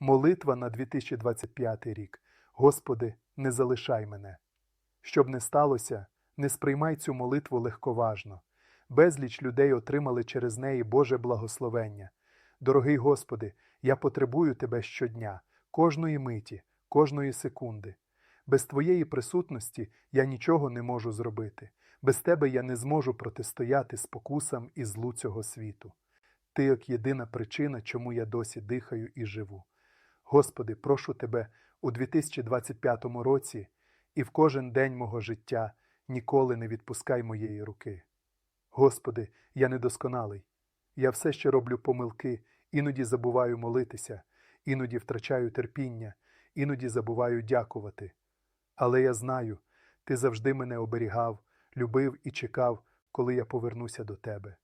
Молитва на 2025 рік. Господи, не залишай мене. Щоб не сталося, не сприймай цю молитву легковажно. Безліч людей отримали через неї Боже благословення. Дорогий Господи, я потребую Тебе щодня, кожної миті, кожної секунди. Без Твоєї присутності я нічого не можу зробити. Без Тебе я не зможу протистояти спокусам і злу цього світу. Ти як єдина причина, чому я досі дихаю і живу. Господи, прошу Тебе у 2025 році і в кожен день мого життя ніколи не відпускай моєї руки. Господи, я недосконалий. Я все ще роблю помилки, іноді забуваю молитися, іноді втрачаю терпіння, іноді забуваю дякувати. Але я знаю, Ти завжди мене оберігав, любив і чекав, коли я повернуся до Тебе.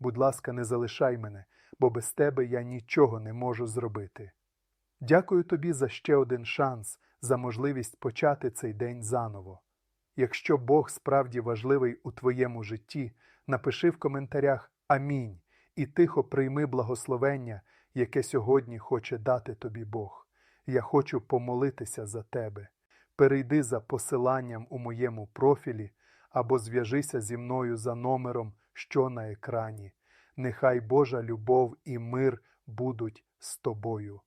Будь ласка, не залишай мене, бо без Тебе я нічого не можу зробити. Дякую тобі за ще один шанс, за можливість почати цей день заново. Якщо Бог справді важливий у твоєму житті, напиши в коментарях Амінь і тихо прийми благословення, яке сьогодні хоче дати тобі Бог. Я хочу помолитися за тебе. Перейди за посиланням у моєму профілі або зв'яжися зі мною за номером, що на екрані. Нехай Божа любов і мир будуть з тобою.